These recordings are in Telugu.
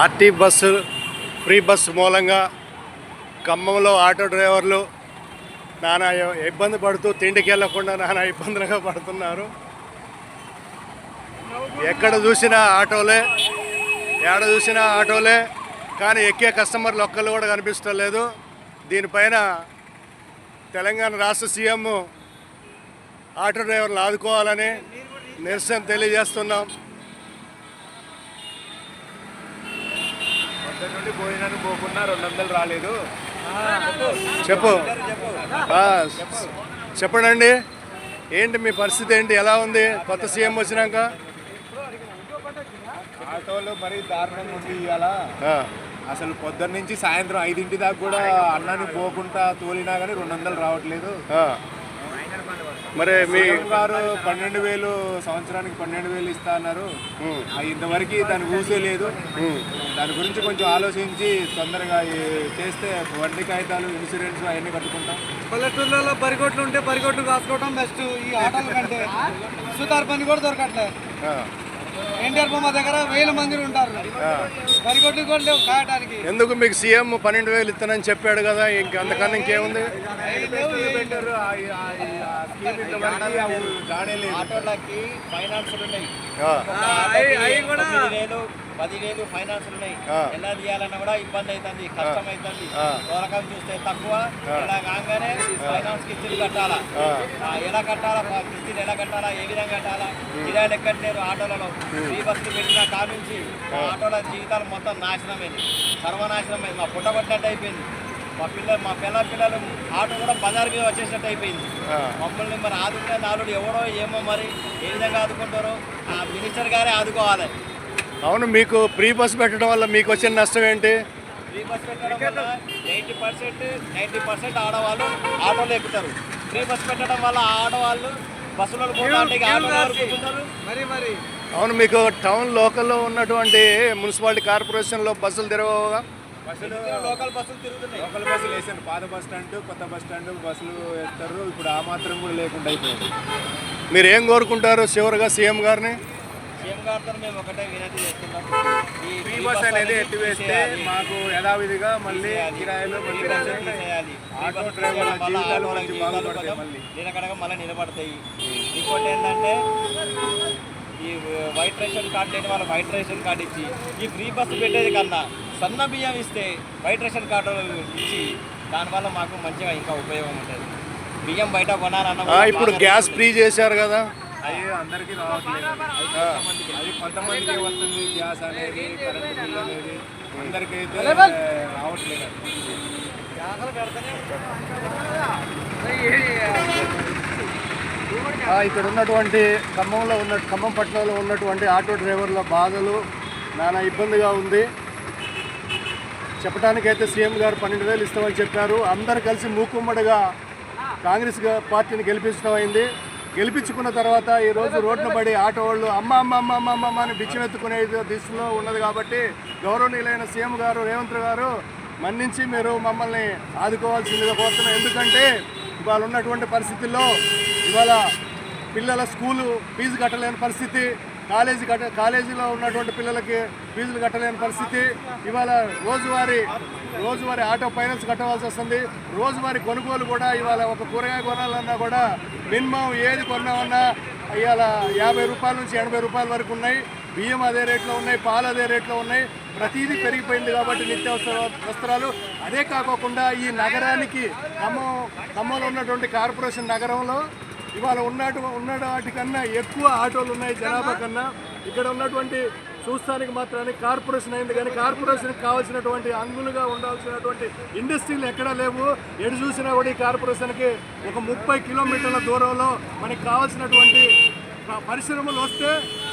ఆర్టీ బస్సు ఫ్రీ బస్సు మూలంగా ఖమ్మంలో ఆటో డ్రైవర్లు నానా ఇబ్బంది పడుతూ తిండికి వెళ్ళకుండా నానా ఇబ్బందులుగా పడుతున్నారు. ఎక్కడ చూసినా ఆటోలే ఎక్కడ చూసినా ఆటోలే కానీ ఎక్కే కస్టమర్లు ఒక్కళ్ళు కూడా కనిపిస్తలేదు. దీనిపైన తెలంగాణ రాష్ట్ర సీఎం ఆటో డ్రైవర్లు ఆదుకోవాలని నిరసన తెలియజేస్తున్నాం. పొద్దున్న నుండి పోయినాను పోకుండా రెండు వందలు రాలేదు. చెప్పు. చెప్పండి ఏంటి మీ పరిస్థితి ఏంటి? ఎలా ఉంది? కొత్త సీఎం వచ్చినాక? ఆటోలో మరీ దారుణంగా ఉంది ఇవాళ. ఆ, అసలు పొద్దున్న నుంచి సాయంత్రం ఐదింటి దాకా కూడా అన్నాన్ని పోకుండా తోలినా కానీ రెండు వందలు రావట్లేదు. ఆ. మరి మీ గారు పన్నెండు వేలు సంవత్సరానికి పన్నెండు వేలు ఇస్తా అన్నారు. ఇంతవరకు దాని ఊసే లేదు. దాని గురించి కొంచెం ఆలోచించి తొందరగా చేస్తే వడ్డీ కాగితాలు ఇన్సూరెన్స్ అవన్నీ కట్టుకుంటాం. పల్లెటూర్లలో పరిగొట్లు ఉంటే పరిగొట్లు కాసుకోవడం బెస్ట్. ఈ ఆటోల కంటే సుతార్ పని కూడా దొరకట్లేదు ఆ, ఎన్టీఆర్ బొమ్మ దగ్గర వేల మంది ఉంటారు. పరిగొట్లు కూడా లేవు కాయటానికి. ఎందుకు మీకు సీఎం పన్నెండు వేలు ఇస్తానని చెప్పాడు కదా ఇంక అంతకన్నా ఇంకేముంది? ఆటోలకి ఉన్నాయి. పదివేలు ఫైనాన్స్ ఉన్నాయి. ఎలా తీయాలన్నా కూడా ఇబ్బంది అవుతుంది కష్టం అవుతుంది. దూరకం చూస్తే తక్కువ. ఇలా కాగానే ఫైనాన్స్ కిస్తులు కట్టాలా? ఎలా కట్టాలా? కిస్తులు ఎలా కట్టాలా? ఏ విధంగా కట్టాలా? కిరాయిలు ఎక్కట్లేరు ఆటోలలో ఫ్రీ బస్సులు పెట్టిన కా నుంచి ఆటోల జీవితాలు మొత్తం నాశనమైంది సర్వనాశనమైంది మా పుట్టబట్టినట్టు అయిపోయింది. మా పిల్లలు మా పిల్ల పిల్లలు ఆటో కూడా బజార్ మీద వచ్చేసినట్టు అయిపోయింది. మమ్మల్ని మరి ఆదుకునే నాలుడు ఎవడో ఏమో మరి ఏ విధంగా ఆదుకుంటారో ఆ మినిస్టర్ గారే ఆదుకోవాలి. అవును మీకు ఫ్రీ బస్ పెట్టడం వల్ల మీకు వచ్చిన నష్టం ఏంటి? ఫ్రీ బస్ పెట్టడం వల్ల ఎయిటీ పర్సెంట్ నైంటీ పర్సెంట్ ఆడవాళ్ళు ఆటోలో ఎక్కుతారు. ఫ్రీ బస్ పెట్టడం వల్ల ఆడవాళ్ళు బస్సులో మరి మరి. అవును మీకు టౌన్ లోకల్లో ఉన్నటువంటి మున్సిపాలిటీ కార్పొరేషన్లో బస్సులు తిరగవుగా? బస్సులు లోకల్ బస్సులు తిరుగుతున్నాయి. లోకల్ బస్సులు వేసాను పాత బస్ స్టాండ్ కొత్త బస్ స్టాండ్ బస్సులు వేస్తారు. ఇప్పుడు ఆ మాత్రం కూడా లేకుండా అయిపోయింది. మీరు ఏం కోరుకుంటారు చివరిగా సీఎం గారిని? సీఎం గారితో మేము ఒకటే వినతి చేస్తున్నాం ఈ ఫ్రీ బస్ అనేది ఎత్తివేస్తే. మాకు యథావిధిగా మళ్ళీ. కిరాయిలు మళ్ళీ. తీసేయాలి. ఆటో డ్రైవర్ల జీవితాలు మంచి బాగుపడతాయి మళ్ళీ. నిలకడగా మళ్ళీ నిలబడతాయి ఇంకోటి ఏంటంటే ఈ వైట్ రేషన్ కార్డు లేని వాళ్ళు వైట్ రేషన్ కార్డు ఇచ్చి ఈ ఫ్రీ బస్సు పెట్టేది కన్నా సన్న బియ్యం ఇస్తే వైట్ రేషన్ కార్డు ఇచ్చి దానివల్ల మాకు మంచిగా ఇంకా ఉపయోగం ఉంటుంది బియ్యం బయట కొనాలన్న ఇప్పుడు గ్యాస్ ఫ్రీ చేశారు కదా అది అందరికీ రావట్లేదు. అది కొంతమందికి. వస్తుంది గ్యాస్ అనేది కరెంట్ బిల్ అనేది. అందరికైతే రావట్లేదు. ఇక్కడ ఉన్నటువంటి ఖమ్మంలో ఉన్న ఖమ్మం పట్టణంలో ఉన్నటువంటి ఆటో డ్రైవర్ల బాధలు నానా ఇబ్బందిగా ఉంది. చెప్పడానికైతే సీఎం గారు పన్నెండు వేలు ఇస్తామని చెప్పారు. అందరు కలిసి మూకుమ్మడిగా కాంగ్రెస్ పార్టీని గెలిపించడం అయింది. గెలిపించుకున్న తర్వాత ఈ రోజు రోడ్డున పడి ఆటో వాళ్ళు అమ్మ అమ్మ అమ్మ అమ్మ అమ్మ అని బిచ్చమెత్తుకునే దిశలో ఉన్నది కాబట్టి గౌరవనీయులైన సీఎం గారు రేవంత్ గారు మన్నించి మీరు మమ్మల్ని ఆదుకోవాల్సిందిగా కోరుతున్నాం. ఎందుకంటే ఇవాళ ఉన్నటువంటి పరిస్థితుల్లో ఇవాళ పిల్లల స్కూలు ఫీజు కట్టలేని పరిస్థితి కాలేజీ కట్ట కాలేజీలో ఉన్నటువంటి పిల్లలకి ఫీజులు కట్టలేని పరిస్థితి. ఇవాళ రోజువారీ రోజువారీ ఆటో ఫైనాన్స్ కట్టవలసి వస్తుంది. రోజువారీ కొనుగోలు కూడా ఇవాళ ఒక కూరగాయ కొనాలన్నా కూడా మినిమం ఏది కొన్నామన్నా ఇవాళ యాభై రూపాయల నుంచి ఎనభై రూపాయల వరకు ఉన్నాయి. బియ్యం అదే రేట్లో ఉన్నాయి పాలు అదే రేట్లో ఉన్నాయి. ప్రతిదీ పెరిగిపోయింది కాబట్టి నిత్యావసర వస్త్రాలు. అదే కాకోకుండా ఈ నగరానికి ఖమ్మం ఖమ్మంలో ఉన్నటువంటి కార్పొరేషన్ నగరంలో ఇవాళ ఉన్నటు ఉన్న వాటికన్నా ఎక్కువ ఆటోలు ఉన్నాయి జనాభా కన్నా. ఇక్కడ ఉన్నటువంటి చూస్తానికి మాత్రాన్ని కార్పొరేషన్ అయింది కానీ కార్పొరేషన్కి కావాల్సినటువంటి అంగులుగా ఉండాల్సినటువంటి ఇండస్ట్రీలు ఎక్కడా లేవు. ఎటు చూసినా కూడా ఈ కార్పొరేషన్కి ఒక ముప్పై కిలోమీటర్ల దూరంలో మనకి కావాల్సినటువంటి పరిశ్రమలు వస్తే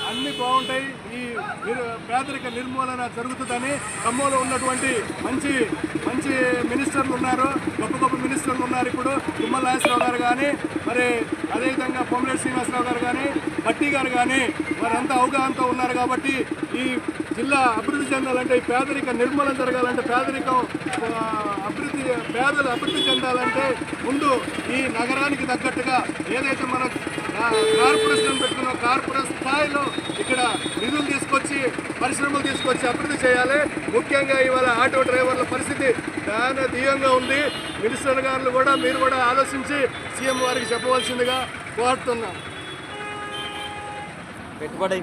అన్ని బాగుంటాయి. ఈ పేదరిక నిర్మూలన జరుగుతుందని ఖమ్మంలో ఉన్నటువంటి మంచి మంచి మినిస్టర్లు ఉన్నారు. గొప్ప గొప్ప ఉన్నారు ఇప్పుడు. తుమ్మల నాగేశ్వరరావు గారు కానీ మరి అదేవిధంగా పొమ్మలేటి శ్రీనివాసరావు గారు కానీ భట్టి గారు కానీ వారంతా అవగాహనతో ఉన్నారు కాబట్టి ఈ జిల్లా అభివృద్ధి చెందాలంటే ఈ పేదరిక నిర్మూలన జరగాలంటే పేదరికం అభివృద్ధి పేదలు అభివృద్ధి చెందాలంటే ముందు ఈ నగరానికి తగ్గట్టుగా ఏదైతే మన కార్పొరేషన్ పెట్టుకున్న కార్పొరేషన్ స్థాయిలో ఇక్కడ నిధులు తీసుకొచ్చి పరిశ్రమలు తీసుకొచ్చి అభివృద్ధి చేయాలి. ముఖ్యంగా ఇవాళ ఆటో డ్రైవర్ల పరిస్థితి చాలా దీయంగా ఉంది. మినిస్టర్ గారు కూడా మీరు కూడా ఆలోచించి సీఎం వారికి చెప్పవలసిందిగా కోరుతున్నాం. పెట్టుబడి